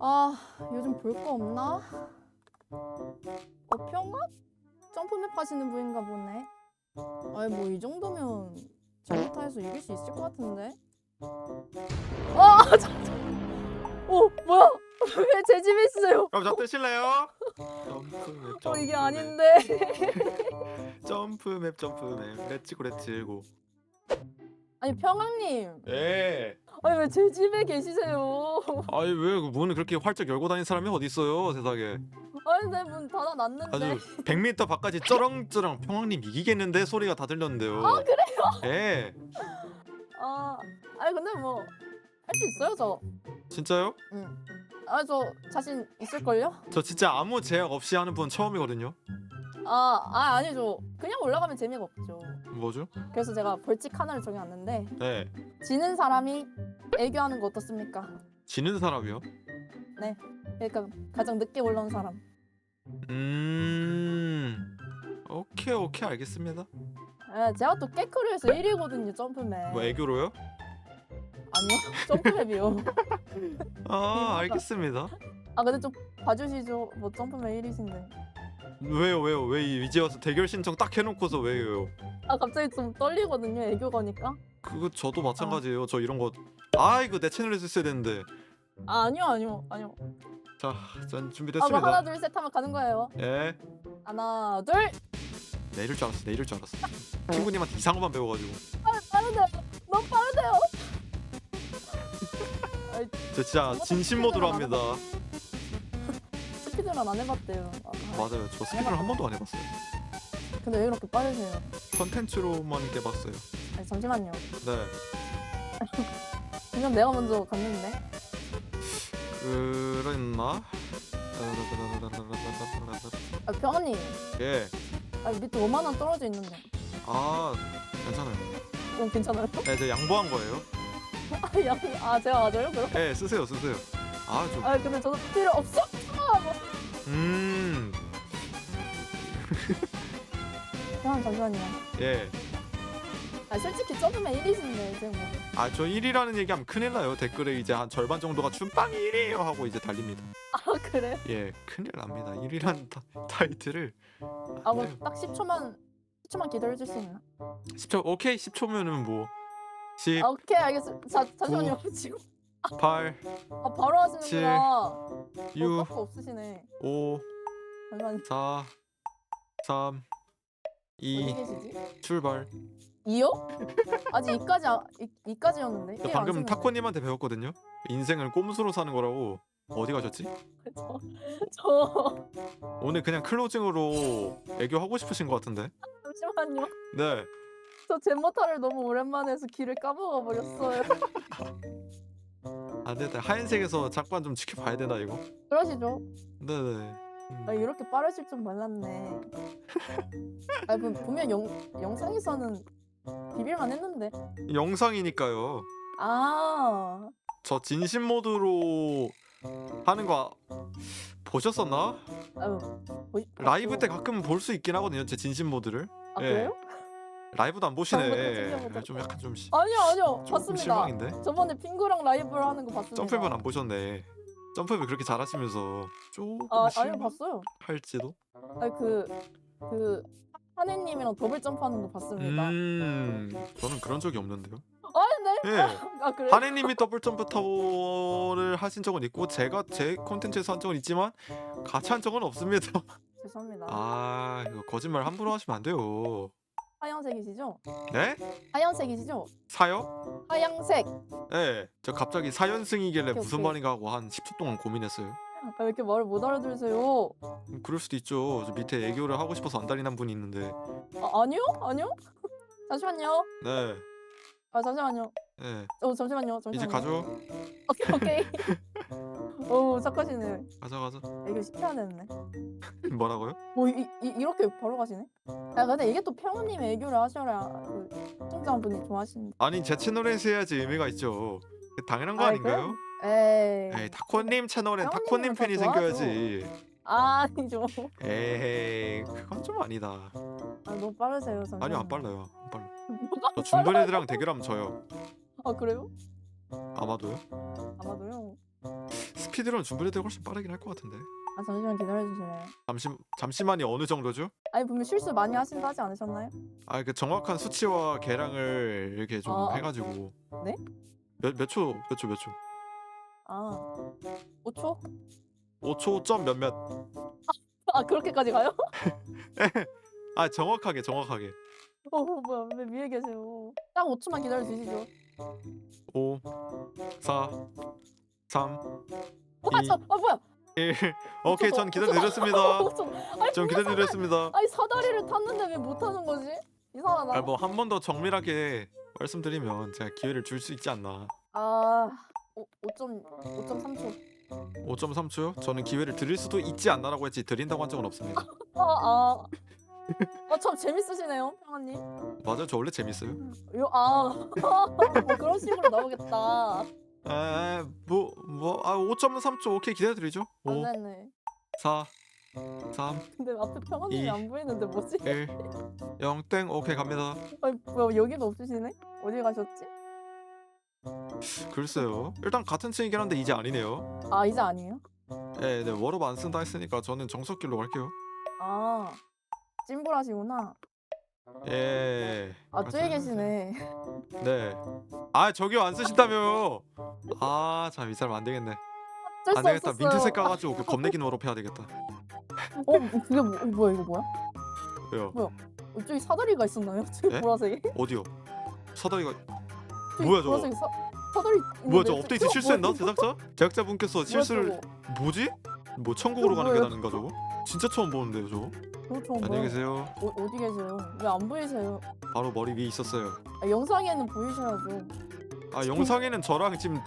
아 요즘 볼 거 없나? 어 평화? 점프맵 하시는 분인가 보네. 아니 뭐 이 정도면 잘못해서 이길 수 있을 것 같은데. 아 잠깐. 오 뭐야? 왜 제 집에 있어요? 그럼 저 뜨실래요? 점프맵 어 점프맵 이게 아닌데. 점프맵 점프맵 렛츠고 렛츠고 아니 평화님. 예 아니 왜 제 집에 계시세요? 아니 왜 문을 그렇게 활짝 열고 다니는 사람이 어디 있어요 세상에 아니 내문 닫아놨는데. 아주 100m 밖까지 쩌렁쩌렁 평왕님 이기겠는데 소리가 다 들렸는데요 아 그래요? 예 아 아니 근데 뭐 할 수 있어요 저. 진짜요? 응. 아저 자신 있을걸요? 저 진짜 아무 제약 없이 하는 분 처음이거든요 아, 아 아니죠. 그냥 올라가면 재미가 없죠. 뭐죠? 그래서 제가 벌칙 하나를 정해놨는데 네 지는 사람이 애교하는 거 어떻습니까? 지는 사람이요? 그러니까 가장 늦게 올라온 사람. 음 오케이 오케이 알겠습니다 예, 제가 또 깨크루에서 1위거든요 점프맵. 뭐 애교로요? 아니요 점프맵이요. 아 알겠습니다 아 근데 좀 봐주시죠. 뭐 점프맵 1위신데. 왜요 왜요 왜 이- 이제 와서 대결 신청 딱 해놓고서 왜요 아 갑자기 좀 떨리거든요 애교 거니까. 그거 저도 마찬가지예요 저 이런 거 아 이거 내 채널에서 했어야 되는데 아 아니요 아니요 아니요. 자, 전 아 뭐 준비됐습니다. 하나 둘 셋 하면 가는 거예요. 예. 하나 둘. 내 이럴 줄 알았어. 내 이럴 줄 알았어. 친구님한테 이상한 것만 배워가지고. 빠르대요. 너무 빠르대요. 저 진짜 진심 모드로 합니다. 스피드런 안 해봤대요. 아, 맞아요. 저 스피드를 한 번도 안 해봤어요. 근데 왜 그렇게 빠르세요? 컨텐츠로만 깨봤어요. 아니, 잠시만요. 네. 그냥 내가 먼저 갔는데. 그랬나? 아 병원님. 예. 아 밑에 5만 원 떨어져 있는데. 아, 괜찮아요. 어 괜찮아요? 네, 저 양보한 거예요. 아, 야, 아 제가 맞아요? 그럼? 예, 쓰세요, 쓰세요. 아, 좀. 아 근데 저도 필요 없어. 아, 병원 잠시만요. 예. 아 솔직히 점프맨 1위신데 이제 뭐. 아, 저 1위라는 얘기하면 큰일 나요. 댓글에 이제 한 절반 정도가 춘빵이 1위에요 하고 이제 달립니다. 아 그래? 예, 큰일 납니다. 1위라는 타, 타이틀을 아뭐딱 10초만 10초만 기다려 줄 수 있나? 10초 오케이 10초면은 뭐 10, 아 오케이 알겠습니다. 자 잠시만요. 지금 8, 아 바로 하시는구나. 6, 어, 거 없으시네. 5, 잠시만. 4, 3, 어디 2 계시지? 출발. 2요? 아직 2까지 아, 2, 2까지였는데. 저 방금 타코님한테 배웠거든요. 인생을 꼼수로 사는 거라고. 어디 가셨지? 저, 저 오늘 그냥 클로징으로 애교 하고 싶으신 것 같은데. 잠시만요. 네. 저 젠모타를 너무 오랜만에 해서 길을 까먹어 버렸어요. 안 되다. 하얀색에서 잠깐 좀 지켜봐야 되나 이거? 그러시죠? 네네. 음. 아, 이렇게 빠르실 줄 몰랐네. 아, 그, 분명 영, 영상에서는 비빌만 했는데. 영상이니까요. 아, 저 진심 모드로 하는 거 보셨었나? 아유. 뭐, 라이브 때 가끔 볼 수 있긴 하거든요. 제 진심 모드를. 아, 예. 그래요? 라이브도 안 보시네. 챙겨보자. 좀 약간 좀, 시, 아니요, 아니요. 좀 봤습니다. 실망인데. 저번에 핑구랑 라이브를 하는 거 봤습니다. 점프맵은 안 보셨네. 점프맵 그렇게 잘하시면서 조금 아, 아니요. 봤어요. 아니, 그, 그, 하네님이랑 더블 점프하는 거 봤습니다. 음, 저는 그런 적이 없는데요. 아, 네? 예. 아, 그래요? 하네님이 더블 점프 타워를 하신 적은 있고 제가 제 콘텐츠에서 한 적은 있지만 같이 한 적은 없습니다. 죄송합니다. 아, 이거 거짓말 함부로 하시면 안 돼요. 하얀색이시죠? 네? 하얀색이시죠? 사요? 하얀색. 네, 저 갑자기 사연승이길래 오케이, 무슨 오케이. 말인가 하고 한 10초 동안 고민했어요. 아, 왜 이렇게 말을 못 알아들으세요? 음, 그럴 수도 있죠. 저 밑에 애교를 하고 싶어서 안 달리는 분이 있는데. 아, 아니요? 아니요? 잠시만요. 네, 아, 잠시만요. 네. 어, 잠시만요. 잠시만요. 이제 가죠. 오케이, 오케이. 오, 착하시네. 가자, 가자. 애교 되는데. 뭐라고요? 뭐, 이, 이, 이렇게 바로 가시네? 야, 근데 이게 또 평우님 애교를 하셔야 그 시청자분이 좋아하시는데. 아니 제 채널에서 해야지 의미가 있죠. 당연한 거 아이, 아닌가요? 에이. 에이 타코님 채널엔 타코님 다 팬이 좋아하죠. 생겨야지. 아, 아니죠. 에이 그건 좀 아니다. 아, 너무 빠르세요. 잠시만요. 아니요 안 빨라요. 안 빨라. 뭐가 저 중간 애들이랑 대결하면 져요. 아, 그래요? 아마도요. 쿠키들은 준비될 훨씬 빠르긴 할 것 같은데. 아 잠시만 기다려주실래요? 잠시 잠시만이 어느 정도죠? 아니 분명 실수 많이 하신다 하지 않으셨나요? 아 그 정확한 수치와 계량을 이렇게 좀 아. 해가지고. 네? 몇몇 초? 몇 초? 몇 초? 아 5초? 5초 점 몇몇. 아 그렇게까지 가요? 아 정확하게 정확하게. 어 뭐야 왜 위에 계세요? 딱 5초만 기다려 주시죠. 5 4 3 아, 이- 저, 아 뭐야? 1 오케이 전 기다려드렸습니다. 아니, 전 기다려드렸습니다. 아니 사다리를 탔는데 왜 못하는 거지? 이상하다. 아 뭐한 번 더 정밀하게 말씀드리면 제가 기회를 줄 수 있지 않나. 아 5, 5점 5.3초. 5.3초요? 저는 기회를 드릴 수도 있지 않나라고 했지 드린다고 한 적은 없습니다. 아 아. 아 참 재밌으시네요, 평아님. 맞아요, 저 원래 재밌어요. 요, 아, 뭐 그런 식으로 나오겠다. 아, 아, 5.3초 오케이 기다려드리죠. 5, 안 됐네. 4, 3, 근데 앞에 평아님이 이. 안 보이는데 뭐지? 1, 0, 땡, 오케이 갑니다. 아니 뭐야 여기도 없으시네? 어디 가셨지? 글쎄요. 일단 같은 층이긴 한데 이제 아니네요. 아 이제 아니에요? 네, 네, 워업 안 쓴다 했으니까 저는 정석길로 갈게요. 아 찜불하시구나. 예. 아 저기 계시네. 네. 아, 저기요 안 쓰신다며요. 아, 참 이 사람 안 되겠네. 어쩔 안수 되겠다. 없었어요. 민트색 까가지고 그 겁내기 워업 해야 되겠다. 어 그게 뭐, 어, 뭐야 이거 뭐야? 왜요? 어, 저기 사다리가 있었나요? 저기 예? 보라색이? 어디요? 사다리가 저기 뭐야, 저거? 보라색이 사, 사다리 뭐야 저? 업데이트 저거 실수했나 뭐야, 제작자? 제작자분께서 뭐야, 실수를 저거? 뭐지? 뭐 천국으로 가는 뭐예요? 계단인가 저거? 진짜 처음 보는데요 저거? 저거 저거 안녕히 뭐야? 계세요 어, 어디 계세요? 왜 안 보이세요? 바로 머리 위에 있었어요 아, 영상에는 보이셔야죠. 아 영상에는 저랑 지금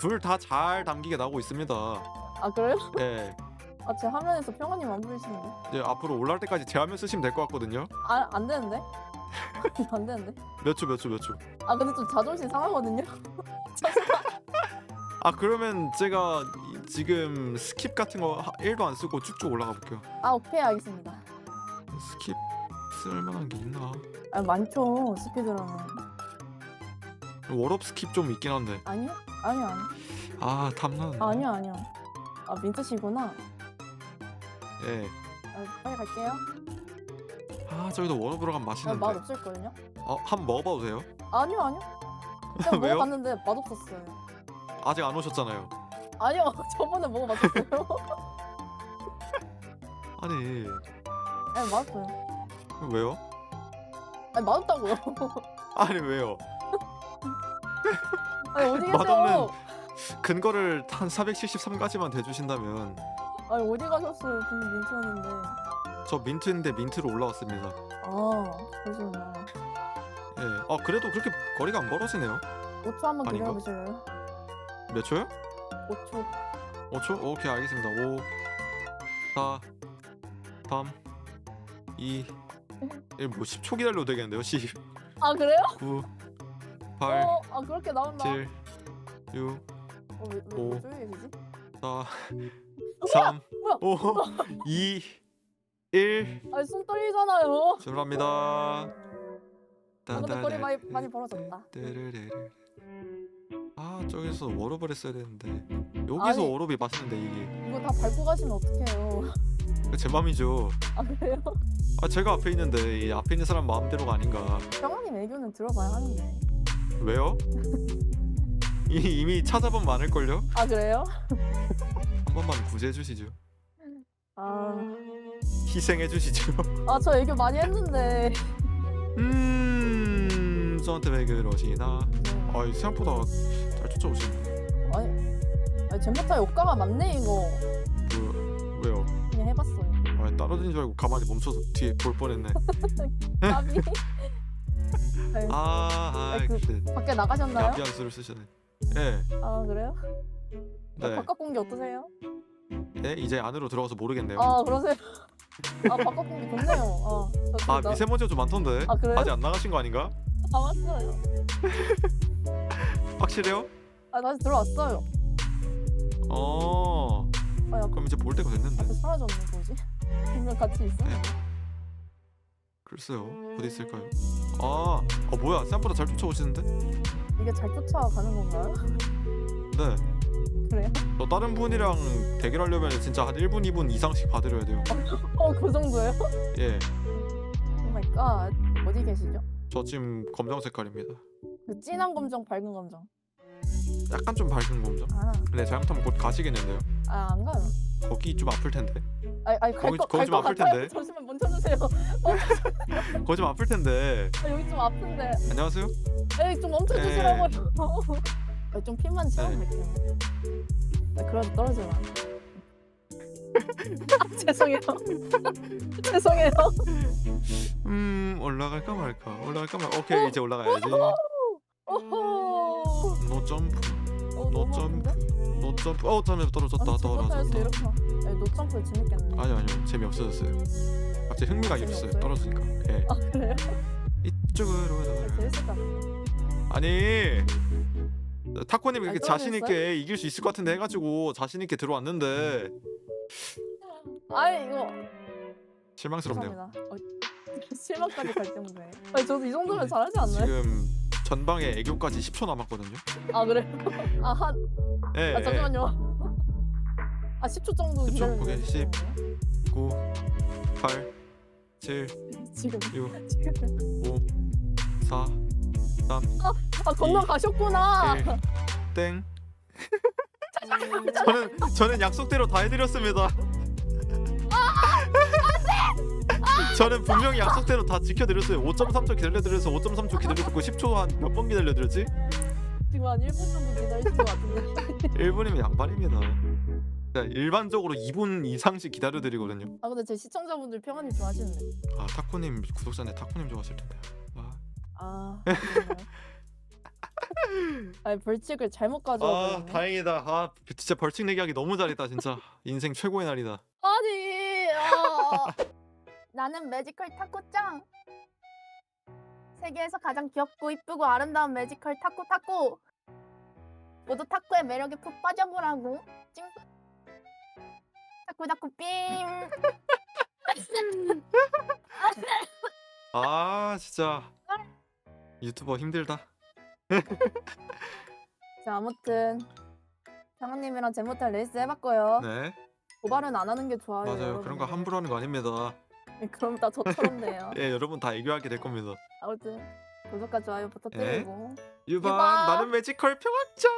둘 다 잘 담기게 나오고 있습니다 아 그래요? 예 아 제 화면에서 평원님 안 보이시는데? 이제 앞으로 올라올 때까지 제 화면 쓰시면 될 것 같거든요 아 안 되는데? 안 되는데? 몇 초 몇 초 몇 초 아 근데 좀 자존심 상하거든요. 아 그러면 제가 이- 지금 스킵 같은 거 하- 1도 안 쓰고 쭉쭉 올라가 볼게요 아 오케이 알겠습니다. 스킵 쓸만한 게 있나? 아 많죠 스피드러는. 워업 스킵 좀 있긴 한데 아니요? 아니요 아니요. 아 탐나는 아니요 아니요. 아 민트시구나. 예. 아, 빨리 갈게요. 아 저기도 워업으로 가면 아, 맛있는데 맛 없을걸요? 어, 한번 먹어봐도 돼요? 아니요 아니요. 제가 왜요? 먹어봤는데 맛 없었어요. 아직 안 오셨잖아요. 아니요 저번에 먹어봤었어요. 아니 아니 맛없어요. 왜요? 아니 맛없다고요. 아니 왜요? 아니 어디 맛없는- 계세요? 근거를 한 473까지만 대주신다면 아니 어디 가셨어요? 분명 민트였는데. 저 민트인데 민트로 올라왔습니다. 아 그러시구나. 예. 아 그래도 그렇게 거리가 안 멀어지네요. 5초 한번 아닌가? 기다려보실래요? 몇 초요? 5초. 5초? 오케이 알겠습니다. 5 4 3 2 1뭐 10초 기다려도 되겠는데요? 10 아 그래요? 9 8 어, 아 그렇게 나온다. 7 6 어, 왜, 왜, 오. 왜 저기 계시지? 4 3 뭐야? 5 2 1 아니 손 떨리잖아요. 출발합니다. 아, 근데 거리 많이 많이 벌어졌다. 아 저기서 워업을 했어야 되는데 여기서 아니. 워업이 맛있는데 이게 이거 다 밟고 가시면 어떡해요? 제 맘이죠. 아 그래요? 아 제가 앞에 있는데 이 앞에 있는 사람 마음대로가 아닌가. 병원님 애교는 들어봐야 하는데. 왜요? 이, 이미 찾아본 많을 걸요. 아 그래요? 한 번만 구제해 주시죠. 아, 희생해 주시죠. 아저 애교 많이 했는데. 음 저한테 왜 그러시나? 아이 생각보다 잘 쫓아오시네. 아니, 아니 젠모타 효과가 많네 이거. 그 왜요? 그냥 해봤어요. 아 떨어진 줄 알고 가만히 멈춰서 뒤에 볼 뻔했네. 까비. 네, 아, 아, 네, 그- 그 밖에 나가셨나요? 야비한 수를 쓰시네. 예, 아 그래요? 네, 바깥 공기 어떠세요? 네, 이제 안으로 들어가서 모르겠네요. 아 그러세요? 아 바깥 공기 좋네요. 아, 저, 아 나- 미세먼지가 좀 많던데. 아, 그래요? 아직 안 나가신 거 아닌가? 아 왔어요. 확실해요? 아 다시 들어왔어요. 어, 아 약간 그럼 이제 볼 때가 됐는데. 앞에 사라졌네 뭐지? 분명 같이 있어? 네. 글쎄요, 어디 있을까요? 아, 어 뭐야? 생각보다 잘 쫓아오시는데? 이게 잘 쫓아가는 건가요? 네, 그래요? 저 다른 분이랑 대결하려면 진짜 한 1분 2분 이상씩 받으려야 돼요 어 그 정도예요? 예 오 마이 갓 어디 계시죠? 저 지금 검정 색깔입니다 그 진한 검정 밝은 검정 약간 좀 밝은 검정 아, 근데 잘못하면 곧 가시겠는데요 아 안 가요 거기 좀 아플 텐데 아니 아니 거기- 거기 좀 아플 같아요 텐데. 잠시만 멈춰주세요 거기 좀 아플 텐데. 아, 여기 좀 아픈데. 안녕하세요. 에이 좀 멈춰 주시라고요. 아, 좀 피만 네. 채워볼게요. 아, 그래도 떨어지면 안 돼. 아, 죄송해요. 죄송해요. 음 올라갈까 말까. 올라갈까 말까 오케이 이제 올라가야지. 오호! 노 점프. 어, 노 너무 점프. 아픈데? 노 점프. 어 잠깐만 떨어졌다 아니 떨어졌다 이렇게. 막 아니, 노점프 재밌겠네. 아니요 아니요. 재미 없어졌어요 갑자기 흥미가 재미없어요? 떨어지니까 예 아 그래요? 이쪽으로 아, 재밌을 것 아니 타코님 이렇게 아니, 자신 있게? 이길 수 있을 것 같은데 해가지고 자신 있게 들어왔는데 아이 이거 실망스럽네요. 감사합니다 어, 실망까지 갈 정도에 아니 저도 이 정도면 잘하지 않나요? 지금 전방에 애교까지 10초 남았거든요. 아 그래? 아한 예, 아 잠시만요 아 10초 정도 10초, 기다려주세요 오케이, 10. 9, 8, 7, 지금 6, 지금 5, 4, 3, 아 건너가셨구나 1, 땡. 저는 저는 약속대로 다 해드렸습니다. 저는 분명히 약속대로 다 지켜드렸어요. 5.3초 기다려드려서 5.3초 기다려드렸고 10초 한 몇 번 기다려드렸지? 지금 한 1분 정도 기다리신 것 같은데 1분이면 양반입니다. 자, 일반적으로 2분 이상씩 기다려드리거든요. 아 근데 제 시청자분들 평안님 좋아하시는데 아 타코님 구독자인데 타코님 좋았을 텐데. 아, 아 그런가요? 아니 벌칙을 잘못 가져와 아 버렸네 다행이다. 아 진짜 벌칙 내기하기 너무 잘했다 진짜. 인생 최고의 날이다. 아니 아. 나는 매지컬 타코짱 세계에서 가장 귀엽고 이쁘고 아름다운 매지컬 타코 타코 모두 타코의 매력에 푹 빠져보라고 찡 타코 타코 삥 아 진짜 유튜버 힘들다. 자 아무튼 장훈님이랑 제모탈 레이스 해봤고요 네 고발은 안 하는 게 좋아요 맞아요. 그런 거 여러분들. 함부로 하는 거 아닙니다. 그럼 다 저처럼 돼요 예 여러분 다 애교하게 될 겁니다. 아무튼 구독과 좋아요 부탁드리고 유반 유반. 나는 매지컬 평화짱.